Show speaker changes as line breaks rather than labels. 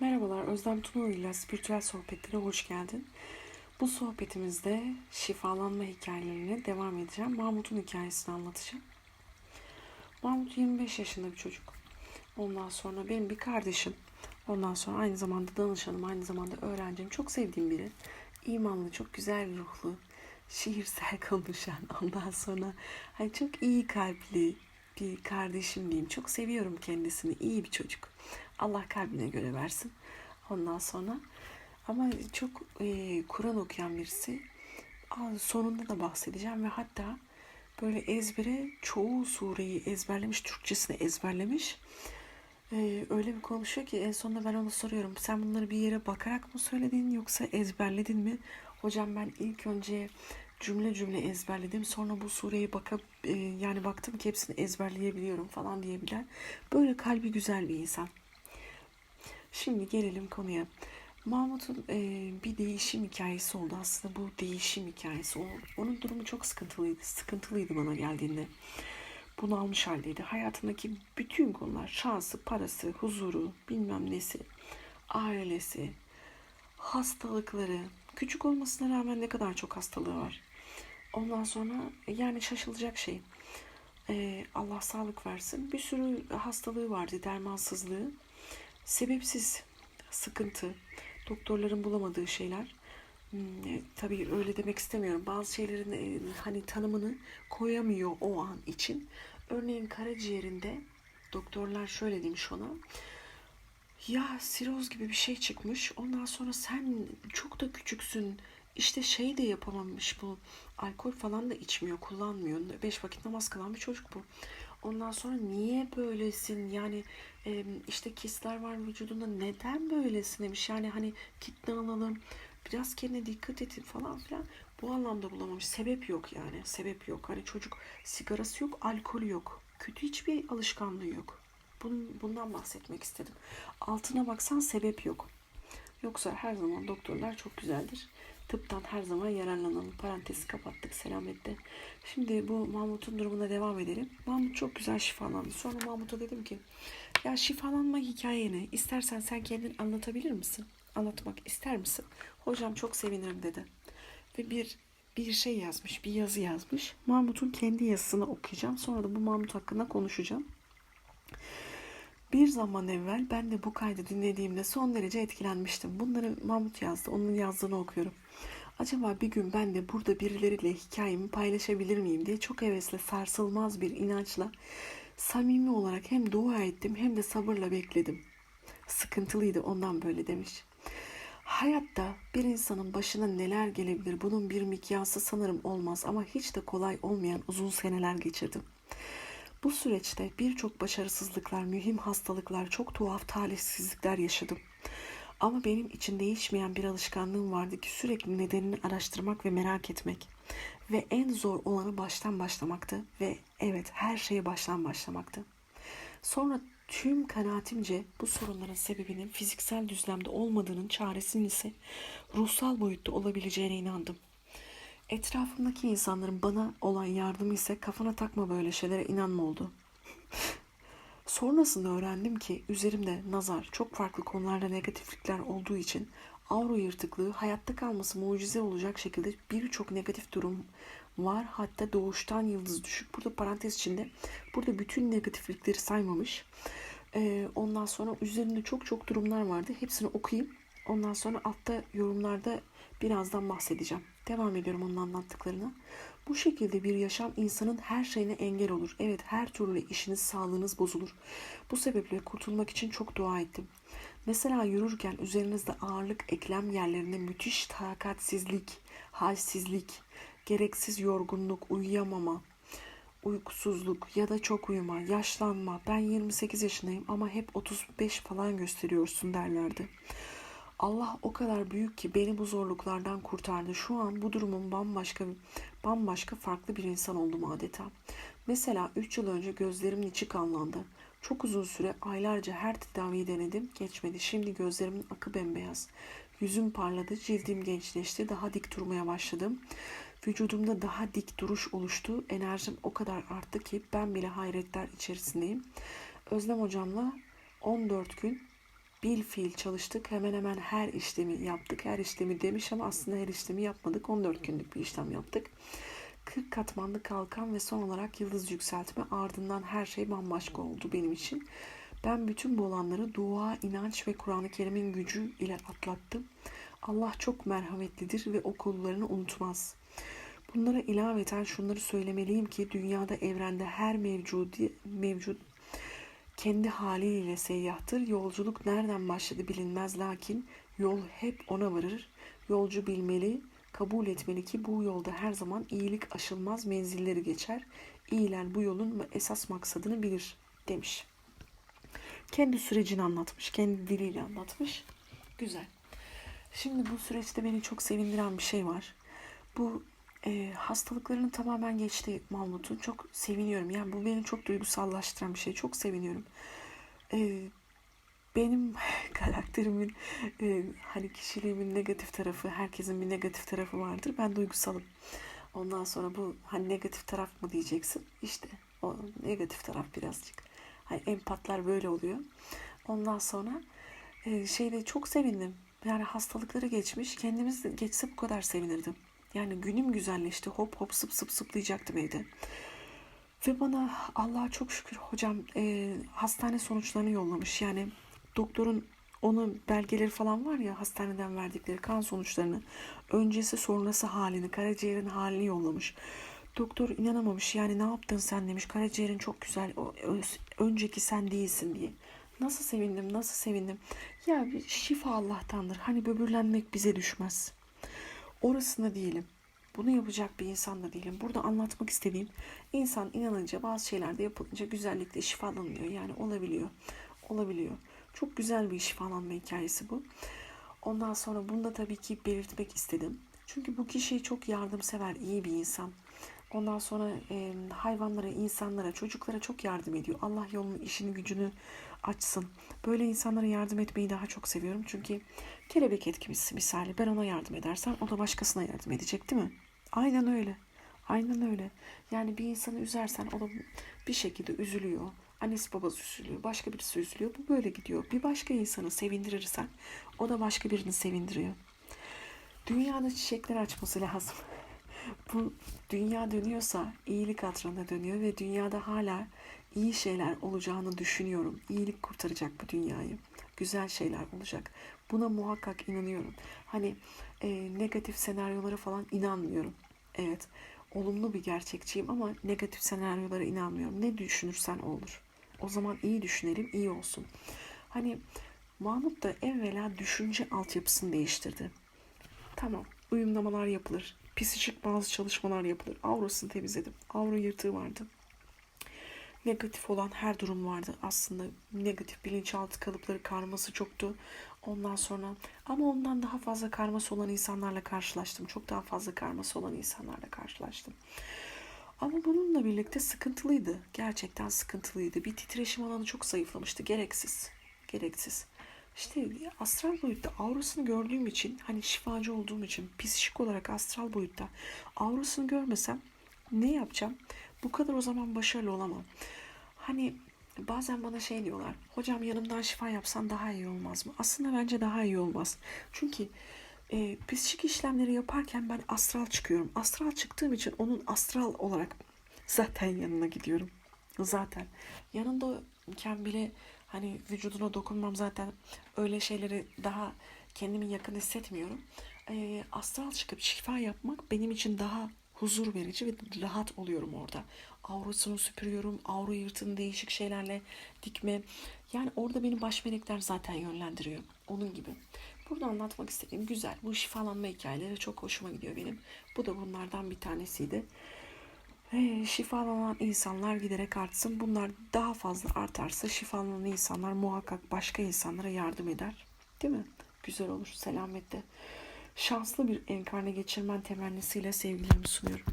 Merhabalar, Özlem Tunalı ile Spiritüel Sohbetlere hoş geldin. Bu sohbetimizde şifalanma hikayelerine devam edeceğim. Mahmut'un hikayesini anlatacağım. Mahmut 25 yaşında bir çocuk. Ondan sonra benim bir kardeşim. Ondan sonra aynı zamanda danışanım, aynı zamanda öğrencim. Çok sevdiğim biri. İmanlı, çok güzel ruhlu, şiirsel konuşan. Ondan sonra hani çok iyi kalpli bir kardeşim diyeyim. Çok seviyorum kendisini. İyi bir çocuk. Allah kalbine göre versin. Ondan sonra ama çok e, Kur'an okuyan birisi. Sonunda da bahsedeceğim ve hatta böyle ezbere çoğu sureyi ezberlemiş, Türkçesini ezberlemiş. Ee, öyle bir konuşuyor ki en sonunda ben ona soruyorum. Sen bunları bir yere bakarak mı söyledin yoksa ezberledin mi? Hocam ben ilk önce cümle cümle ezberledim. Sonra bu sureyi bakıp e, yani baktım ki hepsini ezberleyebiliyorum falan diyebilen. Böyle kalbi güzel bir insan. Şimdi gelelim konuya. Mahmut'un e, bir değişim hikayesi oldu aslında bu değişim hikayesi. O, onun durumu çok sıkıntılıydı. Sıkıntılıydı bana geldiğinde. Bunalmış haldeydi. Hayatındaki bütün konular, şansı, parası, huzuru, bilmem nesi, ailesi, hastalıkları, küçük olmasına rağmen ne kadar çok hastalığı var. Ondan sonra yani şaşılacak şey. E, Allah sağlık versin. Bir sürü hastalığı vardı, dermansızlığı. Sebepsiz sıkıntı, doktorların bulamadığı şeyler. Hmm, e, tabii öyle demek istemiyorum. Bazı şeylerin e, hani tanımını koyamıyor o an için. Örneğin karaciğerinde doktorlar şöyle demiş ona. Ya siroz gibi bir şey çıkmış. Ondan sonra sen çok da küçüksün. İşte şey de yapamamış bu. Alkol falan da içmiyor, kullanmıyor. Beş vakit namaz kılan bir çocuk bu. Ondan sonra niye böylesin? Yani e, işte kistler var vücudunda. Neden böylesin demiş. Yani hani kitle alalım. Biraz kendine dikkat et falan filan. Bu anlamda bulamamış. Sebep yok yani. Sebep yok. Hani çocuk sigarası yok, alkolü yok. Kötü hiçbir alışkanlığı yok. Bunun, bundan bahsetmek istedim. Altına baksan sebep yok. Yoksa her zaman doktorlar çok güzeldir. Tıptan her zaman yararlanalım. Parantezi kapattık selametle. Şimdi bu Mahmut'un durumuna devam edelim. Mahmut çok güzel şifalandı. Sonra Mahmut'a dedim ki ya şifalanma hikayeni istersen sen kendin anlatabilir misin? Anlatmak ister misin? Hocam çok sevinirim dedi. Ve bir bir şey yazmış, bir yazı yazmış. Mahmut'un kendi yazısını okuyacağım. Sonra da bu Mahmut hakkında konuşacağım. Bir zaman evvel ben de bu kaydı dinlediğimde son derece etkilenmiştim. Bunları Mahmut yazdı. Onun yazdığını okuyorum. Acaba bir gün ben de burada birileriyle hikayemi paylaşabilir miyim diye çok hevesle sarsılmaz bir inançla samimi olarak hem dua ettim hem de sabırla bekledim. Sıkıntılıydı ondan böyle demiş. Hayatta bir insanın başına neler gelebilir bunun bir mikyası sanırım olmaz ama hiç de kolay olmayan uzun seneler geçirdim. Bu süreçte birçok başarısızlıklar, mühim hastalıklar, çok tuhaf talihsizlikler yaşadım. Ama benim için değişmeyen bir alışkanlığım vardı ki sürekli nedenini araştırmak ve merak etmek. Ve en zor olanı baştan başlamaktı ve evet her şeyi baştan başlamaktı. Sonra tüm kanaatimce bu sorunların sebebinin fiziksel düzlemde olmadığının çaresinin ise ruhsal boyutta olabileceğine inandım. Etrafımdaki insanların bana olan yardımı ise kafana takma böyle şeylere inanma oldu. Sonrasında öğrendim ki üzerimde nazar, çok farklı konularda negatiflikler olduğu için avro yırtıklığı hayatta kalması mucize olacak şekilde birçok negatif durum var. Hatta doğuştan yıldız düşük. Burada parantez içinde burada bütün negatiflikleri saymamış. Ee, ondan sonra üzerinde çok çok durumlar vardı. Hepsini okuyayım. Ondan sonra altta yorumlarda birazdan bahsedeceğim. Devam ediyorum onun anlattıklarına. Bu şekilde bir yaşam insanın her şeyine engel olur. Evet her türlü işiniz, sağlığınız bozulur. Bu sebeple kurtulmak için çok dua ettim. Mesela yürürken üzerinizde ağırlık eklem yerlerinde müthiş takatsizlik, halsizlik, gereksiz yorgunluk, uyuyamama, uykusuzluk ya da çok uyuma, yaşlanma. Ben 28 yaşındayım ama hep 35 falan gösteriyorsun derlerdi. Allah o kadar büyük ki beni bu zorluklardan kurtardı. Şu an bu durumun bambaşka bambaşka farklı bir insan oldum adeta. Mesela 3 yıl önce gözlerimin içi kanlandı. Çok uzun süre aylarca her tedaviyi denedim. Geçmedi. Şimdi gözlerimin akı bembeyaz. Yüzüm parladı, cildim gençleşti, daha dik durmaya başladım. Vücudumda daha dik duruş oluştu. Enerjim o kadar arttı ki ben bile hayretler içerisindeyim. Özlem hocamla 14 gün bil fiil çalıştık. Hemen hemen her işlemi yaptık. Her işlemi demiş ama aslında her işlemi yapmadık. 14 günlük bir işlem yaptık. 40 katmanlı kalkan ve son olarak yıldız yükseltme ardından her şey bambaşka oldu benim için. Ben bütün bu olanları dua, inanç ve Kur'an-ı Kerim'in gücü ile atlattım. Allah çok merhametlidir ve o kullarını unutmaz. Bunlara ilaveten şunları söylemeliyim ki dünyada evrende her mevcudi, mevcut kendi haliyle seyyahtır. Yolculuk nereden başladı bilinmez lakin yol hep ona varır. Yolcu bilmeli, kabul etmeli ki bu yolda her zaman iyilik aşılmaz menzilleri geçer. İyiler bu yolun esas maksadını bilir demiş. Kendi sürecini anlatmış, kendi diliyle anlatmış. Güzel. Şimdi bu süreçte beni çok sevindiren bir şey var. Bu e, hastalıklarının tamamen geçti Mahmut'un. Çok seviniyorum. Yani bu beni çok duygusallaştıran bir şey. Çok seviniyorum. E, benim karakterimin e, hani kişiliğimin negatif tarafı, herkesin bir negatif tarafı vardır. Ben duygusalım. Ondan sonra bu hani negatif taraf mı diyeceksin? İşte o negatif taraf birazcık. Hani empatlar böyle oluyor. Ondan sonra e, şeyde çok sevindim. Yani hastalıkları geçmiş. Kendimiz geçse bu kadar sevinirdim. Yani günüm güzelleşti. Hop hop sıp sıp sıplayacaktım evde. Ve bana Allah'a çok şükür hocam e, hastane sonuçlarını yollamış. Yani doktorun onun belgeleri falan var ya hastaneden verdikleri kan sonuçlarını öncesi sonrası halini karaciğerin halini yollamış. Doktor inanamamış yani ne yaptın sen demiş karaciğerin çok güzel önceki sen değilsin diye. Nasıl sevindim nasıl sevindim. Ya bir şifa Allah'tandır. Hani böbürlenmek bize düşmez. Orasında değilim. Bunu yapacak bir insan da değilim. Burada anlatmak istediğim insan inanınca bazı şeylerde yapılınca güzellikle şifalanıyor. Yani olabiliyor. Olabiliyor. Çok güzel bir şifalanma hikayesi bu. Ondan sonra bunu da tabii ki belirtmek istedim. Çünkü bu kişi çok yardımsever, iyi bir insan. Ondan sonra e, hayvanlara, insanlara, çocuklara çok yardım ediyor. Allah yolunu, işini, gücünü açsın. Böyle insanlara yardım etmeyi daha çok seviyorum. Çünkü kelebek etkisi misali. Ben ona yardım edersem o da başkasına yardım edecek değil mi? Aynen öyle. Aynen öyle. Yani bir insanı üzersen o da bir şekilde üzülüyor. Annesi babası üzülüyor. Başka birisi üzülüyor. Bu böyle gidiyor. Bir başka insanı sevindirirsen o da başka birini sevindiriyor. Dünyada çiçekler açması lazım. Bu dünya dönüyorsa iyilik hatırına dönüyor ve dünyada hala iyi şeyler olacağını düşünüyorum. İyilik kurtaracak bu dünyayı. Güzel şeyler olacak. Buna muhakkak inanıyorum. Hani e, negatif senaryolara falan inanmıyorum. Evet, olumlu bir gerçekçiyim ama negatif senaryolara inanmıyorum. Ne düşünürsen olur. O zaman iyi düşünelim, iyi olsun. Hani Mahmut da evvela düşünce altyapısını değiştirdi. Tamam, uyumlamalar yapılır. Psikik bazı çalışmalar yapılır. Aurasını temizledim. Aura yırtığı vardı. Negatif olan her durum vardı. Aslında negatif bilinçaltı kalıpları karması çoktu. Ondan sonra ama ondan daha fazla karması olan insanlarla karşılaştım. Çok daha fazla karması olan insanlarla karşılaştım. Ama bununla birlikte sıkıntılıydı. Gerçekten sıkıntılıydı. Bir titreşim alanı çok zayıflamıştı. Gereksiz. Gereksiz. İşte astral boyutta aurasını gördüğüm için hani şifacı olduğum için psikik olarak astral boyutta aurasını görmesem ne yapacağım? Bu kadar o zaman başarılı olamam. Hani bazen bana şey diyorlar. Hocam yanımdan şifa yapsan daha iyi olmaz mı? Aslında bence daha iyi olmaz. Çünkü e, psikik işlemleri yaparken ben astral çıkıyorum. Astral çıktığım için onun astral olarak zaten yanına gidiyorum. Zaten yanındayken bile hani vücuduna dokunmam zaten öyle şeyleri daha kendimi yakın hissetmiyorum. E, astral çıkıp şifa yapmak benim için daha huzur verici ve rahat oluyorum orada. Aurasını süpürüyorum, aura yırtını değişik şeylerle dikme. Yani orada beni baş melekler zaten yönlendiriyor. Onun gibi. Burada anlatmak istediğim güzel. Bu şifalanma hikayeleri çok hoşuma gidiyor benim. Bu da bunlardan bir tanesiydi. Ee, şifalanan insanlar giderek artsın. Bunlar daha fazla artarsa şifalanan insanlar muhakkak başka insanlara yardım eder. Değil mi? Güzel olur. Selamette. Şanslı bir enkarne geçirmen temennisiyle sevgilerimi sunuyorum.